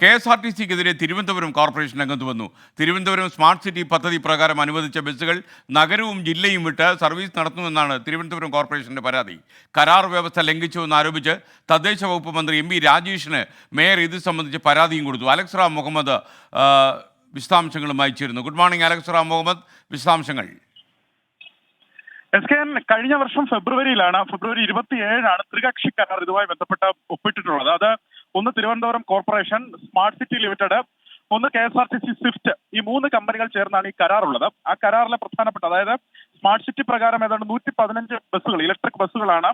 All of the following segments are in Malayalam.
കെ എസ് ആർ ടി സിക്കെതിരെ തിരുവനന്തപുരം കോർപ്പറേഷൻ രംഗത്ത് വന്നു. തിരുവനന്തപുരം സ്മാർട്ട് സിറ്റി പദ്ധതി പ്രകാരം അനുവദിച്ച ബസ്സുകൾ നഗരവും ജില്ലയും വിട്ട് സർവീസ് നടത്തുമെന്നാണ് തിരുവനന്തപുരം കോർപ്പറേഷന്റെ പരാതി. കരാർ വ്യവസ്ഥ ലംഘിച്ചുവെന്ന് ആരോപിച്ച് തദ്ദേശ വകുപ്പ് മന്ത്രി എം വി രാജേഷിന് മേയർ ഇത് സംബന്ധിച്ച് പരാതിയും കൊടുത്തു. അലക്സ് റാം മുഹമ്മദ് വിശദാംശങ്ങളും അയച്ചിരുന്നു good morning Alex Ram Muhammad. വിശദാംശങ്ങൾ. എസ് കെ എൻ കഴിഞ്ഞ വർഷം ഫെബ്രുവരിയിലാണ് ഫെബ്രുവരി ഇരുപത്തിയേഴാണ് ത്രികക്ഷി കരാർ ഇതുമായി ബന്ധപ്പെട്ട് ഒപ്പിട്ടിട്ടുള്ളത്. അത് ഒന്ന് Thiruvananthapuram corporation smart city limited ഒന്ന് K S R T C swift ഈ മൂന്ന് കമ്പനികൾ ചേർന്നാണ് ഈ കരാറുള്ളത്. ആ കരാറിലെ പ്രധാനപ്പെട്ട അതായത് സ്മാർട്ട് സിറ്റി പ്രകാരം ഏതാണ്ട് നൂറ്റി പതിനഞ്ച് ബസ്സുകൾ ഇലക്ട്രിക് ബസ്സുകളാണ്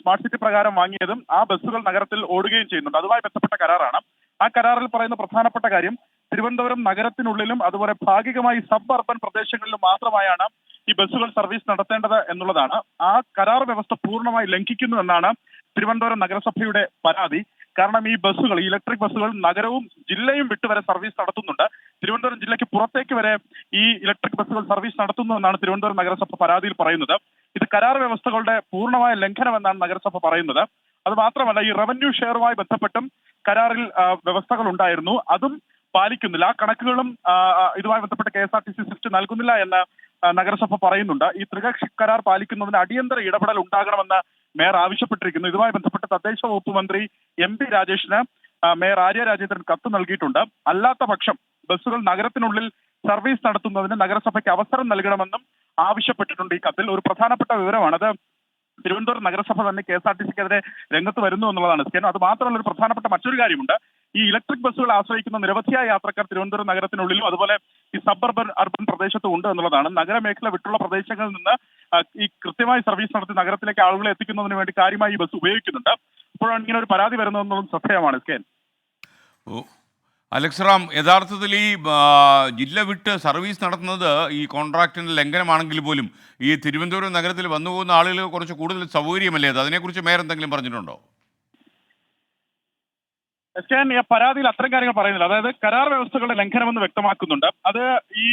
സ്മാർട്ട് സിറ്റി പ്രകാരം വാങ്ങിയതും ആ ബസ്സുകൾ നഗരത്തിൽ ഓടുകയും ചെയ്യുന്നുണ്ട്. അതുമായി ബന്ധപ്പെട്ട കരാറാണ്. ആ കരാറിൽ പറയുന്ന പ്രധാനപ്പെട്ട കാര്യം തിരുവനന്തപുരം നഗരത്തിനുള്ളിലും അതുപോലെ ഭാഗികമായി സബ് അർബൻ പ്രദേശങ്ങളിലും മാത്രമായാണ് ഈ ബസ്സുകൾ സർവീസ് നടത്തേണ്ടത് എന്നുള്ളതാണ്. ആ കരാർ വ്യവസ്ഥ പൂർണമായി ലംഘിക്കുന്നു എന്നാണ് തിരുവനന്തപുരം നഗരസഭയുടെ പരാതി. കാരണം ഈ ബസ്സുകൾ ഈ ഇലക്ട്രിക് ബസ്സുകൾ നഗരവും ജില്ലയും വിട്ടുവരെ സർവീസ് നടത്തുന്നുണ്ട്. തിരുവനന്തപുരം ജില്ലയ്ക്ക് പുറത്തേക്ക് വരെ ഈ ഇലക്ട്രിക് ബസ്സുകൾ സർവീസ് നടത്തുന്നു എന്നാണ് തിരുവനന്തപുരം നഗരസഭ പരാതിയിൽ പറയുന്നത്. ഇത് കരാർ വ്യവസ്ഥകളുടെ പൂർണമായ ലംഘനമെന്നാണ് നഗരസഭ പറയുന്നത്. അത് മാത്രമല്ല ഈ റവന്യൂ ഷെയറുമായി ബന്ധപ്പെട്ടും കരാറിൽ വ്യവസ്ഥകൾ ഉണ്ടായിരുന്നു. അതും പാലിക്കുന്നില്ല. കണക്കുകളും ഇതുമായി ബന്ധപ്പെട്ട് K S R T C swift നൽകുന്നില്ല എന്ന് നഗരസഭ പറയുന്നുണ്ട് ഈ ത്രികക്ഷി കരാർ പാലിക്കുന്നതിന് അടിയന്തര ഇടപെടൽ ഉണ്ടാകണമെന്ന് മേയർ ആവശ്യപ്പെട്ടിരിക്കുന്നു. ഇതുമായി ബന്ധപ്പെട്ട് തദ്ദേശ വകുപ്പ് മന്ത്രി എം പി രാജേഷിന് മേയർ ആര്യ രാജേന്ദ്രൻ കത്ത് നൽകിയിട്ടുണ്ട്. അല്ലാത്ത പക്ഷം ബസ്സുകൾ നഗരത്തിനുള്ളിൽ സർവീസ് നടത്തുന്നതിന് നഗരസഭയ്ക്ക് അവസരം നൽകണമെന്നും ആവശ്യപ്പെട്ടിട്ടുണ്ട് ഈ കത്തിൽ. ഒരു പ്രധാനപ്പെട്ട വിവരമാണ് അത് തിരുവനന്തപുരം നഗരസഭ തന്നെ കെ എസ് ആർ ടി സിക്കെതിരെ രംഗത്ത് വരുന്നു എന്നുള്ളതാണ്. സ്കാൻ അത് മാത്രമല്ല ഒരു പ്രധാനപ്പെട്ട മറ്റൊരു കാര്യമുണ്ട്. ഈ ഇലക്ട്രിക് ബസ്സുകൾ ആശ്രയിക്കുന്ന നിരവധിയായ യാത്രക്കാർ തിരുവനന്തപുരം നഗരത്തിനുള്ളിലും അതുപോലെ ഈ സബ് അർബൻ പ്രദേശത്തും ഉണ്ട് എന്നുള്ളതാണ്. നഗരമേഖല വിട്ടുള്ള പ്രദേശങ്ങളിൽ നിന്ന് ഈ കൃത്യമായി സർവീസ് നടത്തി നഗരത്തിലേക്ക് ആളുകളെ എത്തിക്കുന്നതിന് വേണ്ടി കാര്യമായി ഈ ബസ് ഉപയോഗിക്കുന്നുണ്ട്. ഇപ്പോഴാണ് ഇങ്ങനെ ഒരു പരാതി വരുന്നതെന്നും ശ്രദ്ധേയമാണ്. സ്കാൻ അലക്സ് റാം യഥാർത്ഥത്തിൽ ഈ ജില്ല വിട്ട് സർവീസ് നടത്തുന്നത് ഈ കോൺട്രാക്റ്റിന്റെ ലംഘനമാണെങ്കിൽ പോലും ഈ തിരുവനന്തപുരം നഗരത്തിൽ വന്നു പോകുന്ന ആളുകൾ കുറച്ച് കൂടുതൽ സൗകര്യമല്ലേ? അത് അതിനെക്കുറിച്ച് മേയർ എന്തെങ്കിലും പറഞ്ഞിട്ടുണ്ടോ? എസ് കെ എൻ പരാതിയിൽ അത്തരം കാര്യങ്ങൾ പറയുന്നില്ല. അതായത് കരാർ വ്യവസ്ഥകളുടെ ലംഘനമെന്ന് വ്യക്തമാക്കുന്നുണ്ട്. അത് ഈ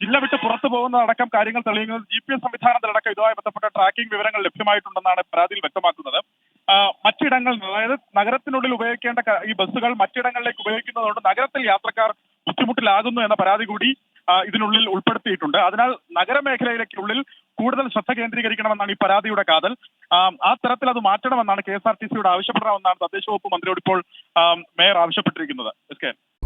ജില്ല വിട്ട് പുറത്തു പോകുന്നതടക്കം കാര്യങ്ങൾ തെളിയുന്നത് ജി പി എസ് സംവിധാനത്തിലടക്കം ഇതുമായി ബന്ധപ്പെട്ട ട്രാക്കിംഗ് വിവരങ്ങൾ ലഭ്യമായിട്ടുണ്ടെന്നാണ് പരാതിയിൽ വ്യക്തമാക്കുന്നത്. മറ്റിടങ്ങളിൽ അതായത് നഗരത്തിനുള്ളിൽ ഉപയോഗിക്കേണ്ട ഈ ബസ്സുകൾ മറ്റിടങ്ങളിലേക്ക് ഉപയോഗിക്കുന്നതുകൊണ്ട് നഗരത്തിൽ യാത്രക്കാർ ബുദ്ധിമുട്ടിലാകുന്നു എന്ന പരാതി കൂടി ഇതിനുള്ളിൽ ഉൾപ്പെടുത്തിയിട്ടുണ്ട്. അതിനാൽ നഗരമേഖലയിലേക്കുള്ളിൽ കൂടുതൽ ശ്രദ്ധ കേന്ദ്രീകരിക്കണമെന്നാണ് ഈ പരാതിയുടെ കാതൽ. ആ, തരത്തിൽ അത് മാറ്റണമെന്നാണ് കെ എസ് ആർ ടി സിയോട് ആവശ്യപ്പെടണമെന്നാണ് തദ്ദേശ വകുപ്പ് മന്ത്രിയോട് ഇപ്പോൾ മേയർ ആവശ്യപ്പെട്ടിരിക്കുന്നത്. S K.